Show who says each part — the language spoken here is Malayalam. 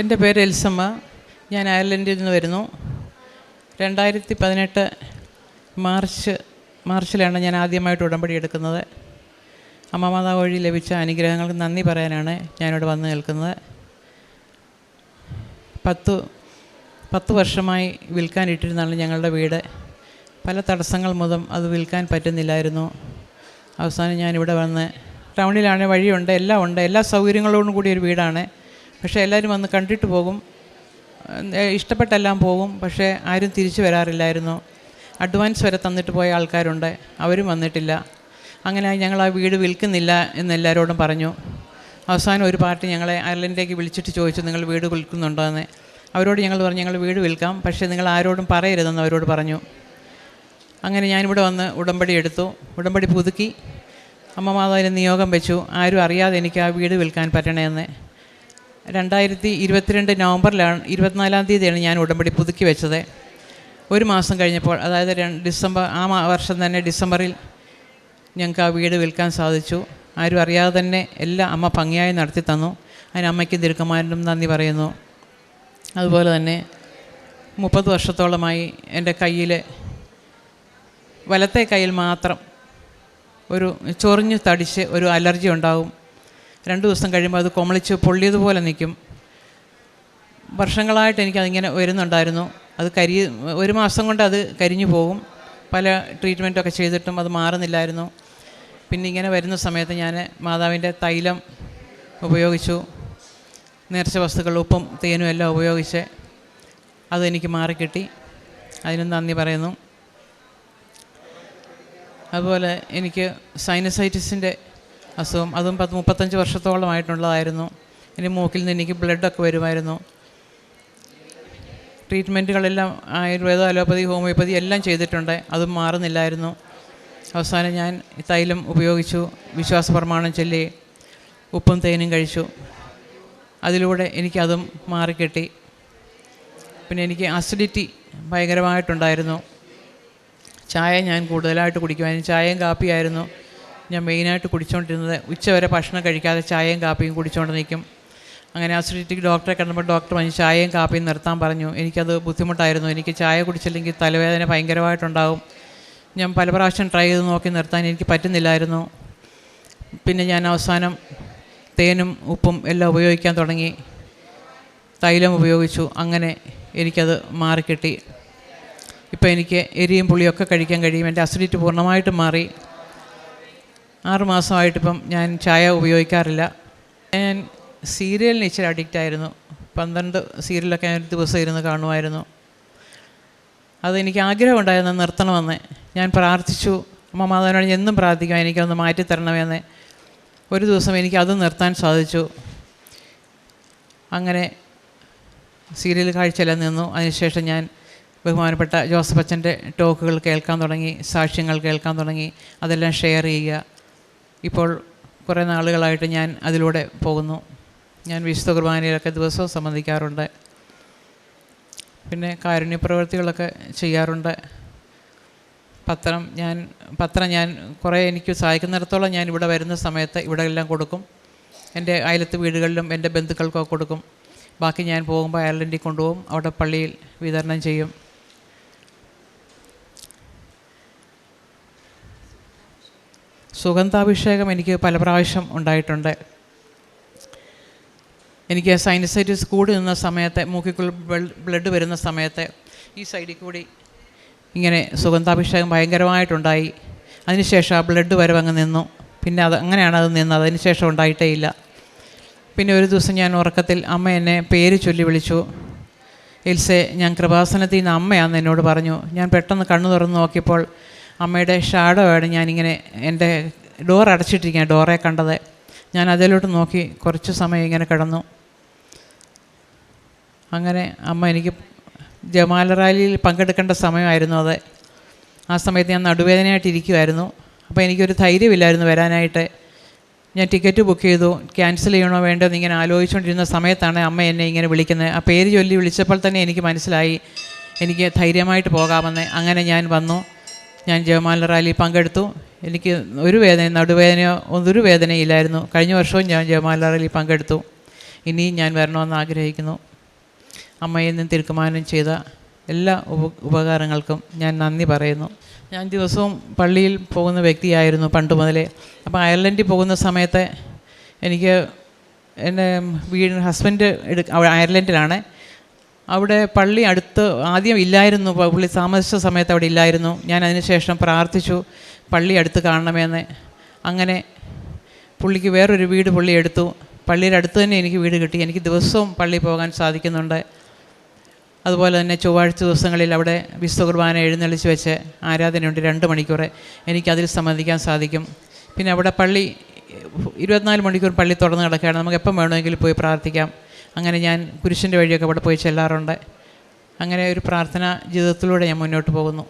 Speaker 1: എന്റെ പേര് എൽസമ്മ. ഞാൻ അയർലൻഡിൽ നിന്ന് വരുന്നു. രണ്ടായിരത്തി പതിനെട്ട് മാർച്ച് മാർച്ചിലാണ് ഞാൻ ആദ്യമായിട്ട് ഉടമ്പടി എടുക്കുന്നത്. അമ്മമാതാ വഴി ലഭിച്ച അനുഗ്രഹങ്ങൾക്ക് നന്ദി പറയാനാണ് ഞാനിവിടെ വന്ന് നിൽക്കുന്നത്. പത്ത് പത്ത് വർഷമായി വിൽക്കാനിട്ടിരുന്നാണ് ഞങ്ങളുടെ വീട്. പല തടസ്സങ്ങൾ മുതൽ അത് വിൽക്കാൻ പറ്റുന്നില്ലായിരുന്നു. അവസാനം ഞാനിവിടെ വന്ന് ടൗണിലാണ് വഴിയുണ്ട് എല്ലാം ഉണ്ട് എല്ലാ സൗകര്യങ്ങളോടും കൂടി ഒരു വീടാണ്. പക്ഷേ എല്ലാവരും വന്ന് കണ്ടിട്ട് പോകും. ഇഷ്ടപ്പെട്ടെല്ലാം പോകും. പക്ഷേ ആരും തിരിച്ചു വരാറില്ലായിരുന്നു. അഡ്വാൻസ് വരെ തന്നിട്ട് പോയ ആൾക്കാരുണ്ട്. അവരും വന്നിട്ടില്ല. അങ്ങനെ ഞങ്ങൾ ആ വീട് വിൽക്കുന്നില്ല എന്ന് എല്ലാവരോടും പറഞ്ഞു. അവസാനം ഒരു പാർട്ടി ഞങ്ങളെ അയർലൻഡിലേക്ക് വിളിച്ചിട്ട് ചോദിച്ചു നിങ്ങൾ വീട് വിൽക്കുന്നുണ്ടോ എന്ന് അവരോട് ഞങ്ങൾ പറഞ്ഞു ഞങ്ങൾ വീട് വിൽക്കാം. പക്ഷേ നിങ്ങൾ ആരോടും പറയരുതെന്ന് അവരോട് പറഞ്ഞു. അങ്ങനെ ഞാനിവിടെ വന്ന് ഉടമ്പടി എടുത്തു. ഉടമ്പടി പുതുക്കി. അമ്മ മാതാവിന് നിയോഗം വെച്ചു. ആരും അറിയാതെ എനിക്ക് ആ വീട് വിൽക്കാൻ പറ്റണമെന്ന് രണ്ടായിരത്തി ഇരുപത്തിരണ്ട് നവംബറിലാണ് ഇരുപത്തിനാലാം തീയതിയാണ് ഞാൻ ഉടമ്പടി പുതുക്കി വെച്ചത്. ഒരു മാസം കഴിഞ്ഞപ്പോൾ അതായത് ഡിസംബർ ആ വർഷം തന്നെ ഡിസംബറിൽ ഞങ്ങൾക്ക് ആ വീട് വിൽക്കാൻ സാധിച്ചു. ആരും അറിയാതെ തന്നെ എല്ലാം അമ്മ ഭംഗിയായി നടത്തി തന്നു. അതിന് അമ്മയ്ക്കും തിരുക്കന്മാരിനും നന്ദി പറയുന്നു. അതുപോലെ തന്നെ മുപ്പത് വർഷത്തോളമായി എന്റെ കയ്യിൽ വലത്തെ കയ്യിൽ മാത്രം ഒരു ചൊറിഞ്ഞു തടിച്ച് ഒരു അലർജി ഉണ്ടാവും. രണ്ട് ദിവസം കഴിയുമ്പോൾ അത് കൊമളിച്ച് പൊള്ളിയതുപോലെ നിൽക്കും. വർഷങ്ങളായിട്ട് എനിക്കതിങ്ങനെ വരുന്നുണ്ടായിരുന്നു. അത് കരി ഒരു മാസം കൊണ്ട് അത് കരിഞ്ഞു പോകും. പല ട്രീറ്റ്മെന്റൊക്കെ ചെയ്തിട്ടും അത് മാറുന്നില്ലായിരുന്നു. പിന്നെ ഇങ്ങനെ വരുന്ന സമയത്ത് ഞാൻ മാതാവിന്റെ തൈലം ഉപയോഗിച്ചു. നേർച്ച വസ്തുക്കൾ ഉപ്പും തേനും എല്ലാം ഉപയോഗിച്ച് അതെനിക്ക് മാറിക്കിട്ടി. അതിനും നന്ദി പറയുന്നു. അതുപോലെ എനിക്ക് സൈനസൈറ്റിസിന്റെ അസുഖം. അതും പത്ത് മുപ്പത്തഞ്ച് വർഷത്തോളമായിട്ടുള്ളതായിരുന്നു ഇനി മൂക്കിൽ നിന്ന് എനിക്ക് ബ്ലഡൊക്കെ വരുമായിരുന്നു. ട്രീറ്റ്മെന്റുകളെല്ലാം ആയുർവേദ അലോപ്പതി ഹോമിയോപ്പതി എല്ലാം ചെയ്തിട്ടുണ്ട്. അതും മാറുന്നില്ലായിരുന്നു. അവസാനം ഞാൻ തൈലം ഉപയോഗിച്ചു. വിശ്വാസ പ്രമാണം ചൊല്ലി ഉപ്പും തേനും കഴിച്ചു. അതിലൂടെ എനിക്കതും മാറിക്കിട്ടി. പിന്നെ എനിക്ക് അസിഡിറ്റി ഭയങ്കരമായിട്ടുണ്ടായിരുന്നു. ചായ ഞാൻ കൂടുതലായിട്ട് കുടിക്കുമായിരുന്നു. ചായയും കാപ്പിയായിരുന്നു. ഞാൻ മെയിനായിട്ട് കുടിച്ചുകൊണ്ടിരുന്നത് ഉച്ചവരെ ഭക്ഷണം കഴിക്കാതെ ചായയും കാപ്പിയും കുടിച്ചുകൊണ്ട് നിൽക്കും. അങ്ങനെ അസിഡിറ്റിക്ക് ഡോക്ടറെ കണ്ടപ്പോൾ ഡോക്ടർ പറഞ്ഞു ചായയും കാപ്പിയും നിർത്താൻ പറഞ്ഞു. എനിക്കത് ബുദ്ധിമുട്ടായിരുന്നു. എനിക്ക് ചായ കുടിച്ചില്ലെങ്കിൽ തലവേദന ഭയങ്കരമായിട്ടുണ്ടാകും ഞാൻ പല പ്രാവശ്യം ട്രൈ ചെയ്ത് നോക്കി നിർത്താൻ എനിക്ക് പറ്റുന്നില്ലായിരുന്നു. പിന്നെ ഞാൻ അവസാനം തേനും ഉപ്പും എല്ലാം ഉപയോഗിക്കാൻ തുടങ്ങി. തൈലം ഉപയോഗിച്ചു. അങ്ങനെ എനിക്കത് മാറിക്കിട്ടി. ഇപ്പോൾ എനിക്ക് എരിയും പുളിയൊക്കെ കഴിക്കാൻ കഴിയും. എന്റെ അസിഡിറ്റി പൂർണമായിട്ടും മാറി. ആറ് മാസമായിട്ടിപ്പം ഞാൻ ചായ ഉപയോഗിക്കാറില്ല. ഞാൻ സീരിയലിന് ഇച്ചിരി അഡിക്റ്റ് ആയിരുന്നു. പന്ത്രണ്ട് സീരിയലൊക്കെ ഞാൻ ഒരു ദിവസം ഇരുന്ന് കാണുമായിരുന്നു. അതെനിക്ക് ആഗ്രഹമുണ്ടായിരുന്നു നിർത്തണമെന്ന്. ഞാൻ പ്രാർത്ഥിച്ചു. അമ്മ മാതാവിനോട് എന്നും പ്രാർത്ഥിക്കാം. എനിക്കൊന്ന് മാറ്റിത്തരണമെന്ന്. ഒരു ദിവസം എനിക്ക് അത് നിർത്താൻ സാധിച്ചു. അങ്ങനെ സീരിയൽ കാഴ്ചയെല്ലാം നിന്നു. അതിനുശേഷം ഞാൻ ബഹുമാനപ്പെട്ട ജോസഫ് അച്ഛന്റെ ടോക്കുകൾ കേൾക്കാൻ തുടങ്ങി. സാക്ഷ്യങ്ങൾ കേൾക്കാൻ തുടങ്ങി. അതെല്ലാം ഷെയർ ചെയ്യുക. ഇപ്പോൾ കുറേ നാളുകളായിട്ട് ഞാൻ അതിലൂടെ പോകുന്നു. ഞാൻ വിശുദ്ധ കുർബാനയിലൊക്കെ ദിവസവും സംബന്ധിക്കാറുണ്ട്. പിന്നെ കാരുണ്യപ്രവർത്തികളൊക്കെ ചെയ്യാറുണ്ട്. പത്രം ഞാൻ പത്രം ഞാൻ കുറേ എനിക്ക് സഹായിക്കുന്നിടത്തോളം ഞാൻ ഇവിടെ വരുന്ന സമയത്ത് ഇവിടെ എല്ലാം കൊടുക്കും. എന്റെ അയലത്ത് വീടുകളിലും എന്റെ ബന്ധുക്കൾക്കൊക്കെ കൊടുക്കും. ബാക്കി ഞാൻ പോകുമ്പോൾ അയർലൻഡിൽ കൊണ്ടുപോകും. അവിടെ പള്ളിയിൽ വിതരണം ചെയ്യും. സുഗന്ധാഭിഷേകം എനിക്ക് പല പ്രാവശ്യം ഉണ്ടായിട്ടുണ്ട്. എനിക്ക് സൈനസൈറ്റിസ് കൂടി നിന്ന സമയത്ത് മൂക്കിക്കുൾ ബ്ലഡ് വരുന്ന സമയത്തെ ഈ സൈഡിൽ കൂടി ഇങ്ങനെ സുഗന്ധാഭിഷേകം ഭയങ്കരമായിട്ടുണ്ടായി. അതിനുശേഷം ആ ബ്ലഡ് വരവങ്ങ് നിന്നു. പിന്നെ അത് അങ്ങനെയാണ് അത് നിന്നത്. അതിനുശേഷം ഉണ്ടായിട്ടേ ഇല്ല. പിന്നെ ഒരു ദിവസം ഞാൻ ഉറക്കത്തിൽ അമ്മ എന്നെ പേര് ചൊല്ലി വിളിച്ചു. എൽസെ ഞാൻ കൃപാസനത്തിൽ നിന്ന് അമ്മയാന്ന് എന്നോട് പറഞ്ഞു. ഞാൻ പെട്ടെന്ന് കണ്ണു തുറന്ന് നോക്കിയപ്പോൾ അമ്മയുടെ ഷാഡോ ആണ് ഞാനിങ്ങനെ എന്റെ ഡോർ അടച്ചിട്ടിരിക്കുകയാണ് ഡോറെ കണ്ടത്. ഞാൻ അതിലോട്ട് നോക്കി കുറച്ച് സമയം ഇങ്ങനെ കിടന്നു. അങ്ങനെ അമ്മ എനിക്ക് ജമാല റാലിയിൽ പങ്കെടുക്കേണ്ട സമയമായിരുന്നു അത്. ആ സമയത്ത് ഞാൻ നടുവേദനയായിട്ട് ഇരിക്കുമായിരുന്നു അപ്പോൾ എനിക്കൊരു ധൈര്യമില്ലായിരുന്നു വരാനായിട്ട്. ഞാൻ ടിക്കറ്റ് ബുക്ക് ചെയ്തു. ക്യാൻസൽ ചെയ്യണോ വേണ്ടോ എന്ന് ഇങ്ങനെ ആലോചിച്ചുകൊണ്ടിരുന്ന സമയത്താണ് അമ്മ എന്നെ ഇങ്ങനെ വിളിക്കുന്നത്. ആ പേര് ചൊല്ലി വിളിച്ചപ്പോൾ തന്നെ എനിക്ക് മനസ്സിലായി. എനിക്ക് ധൈര്യമായിട്ട് പോകാമെന്ന്. അങ്ങനെ ഞാൻ വന്നു. ഞാൻ ജയമാല റാലി പങ്കെടുത്തു. എനിക്ക് ഒരു വേദന നടുവേദനയോ ഒരു വേദനയില്ലായിരുന്നു. കഴിഞ്ഞ വർഷവും ഞാൻ ജയമാലാറിൽ പങ്കെടുത്തു. ഇനിയും ഞാൻ വരണമെന്ന് ആഗ്രഹിക്കുന്നു. അമ്മയിൽ നിന്ന് തീരുമാനം ചെയ്ത എല്ലാ ഉപ ഉപകാരങ്ങൾക്കും ഞാൻ നന്ദി പറയുന്നു. ഞാൻ ദിവസവും പള്ളിയിൽ പോകുന്ന വ്യക്തിയായിരുന്നു പണ്ട് മുതലേ. അപ്പോൾ അയർലൻഡിൽ പോകുന്ന സമയത്ത് എനിക്ക് എന്റെ വീട് ഹസ്ബൻഡ് എടു അയർലൻഡിലാണ്. അവിടെ പള്ളി അടുത്ത് ആദ്യം ഇല്ലായിരുന്നു. പുള്ളി താമസിച്ച സമയത്ത് അവിടെ ഇല്ലായിരുന്നു. ഞാൻ അതിനുശേഷം പ്രാർത്ഥിച്ചു. പള്ളി അടുത്ത് കാണണമെന്ന്. അങ്ങനെ പുള്ളിക്ക് വേറൊരു വീട് പുള്ളി എടുത്തു. പള്ളിയുടെ അടുത്ത് തന്നെ എനിക്ക് വീട് കിട്ടി. എനിക്ക് ദിവസവും പള്ളി പോകാൻ സാധിക്കുന്നുണ്ട്. അതുപോലെ തന്നെ ചൊവ്വാഴ്ച ദിവസങ്ങളിൽ അവിടെ വിശ്വ കുർബാന എഴുന്നള്ളിച്ച് വെച്ച് ആരാധനയുണ്ട് രണ്ട് മണിക്കൂർ എനിക്കതിൽ സംബന്ധിക്കാൻ സാധിക്കും. പിന്നെ അവിടെ പള്ളി ഇരുപത്തിനാല് മണിക്കൂർ പള്ളി തുറന്ന് കിടക്കുകയാണ്. നമുക്ക് എപ്പം വേണമെങ്കിലും പോയി പ്രാർത്ഥിക്കാം. അങ്ങനെ ഞാൻ കുരിശിന്റെ വഴിയൊക്കെ അവിടെ പോയി ചെല്ലാറുണ്ട്. അങ്ങനെ ഒരു പ്രാർത്ഥന ജീവിതത്തിലൂടെ ഞാൻ മുന്നോട്ട് പോകുന്നു.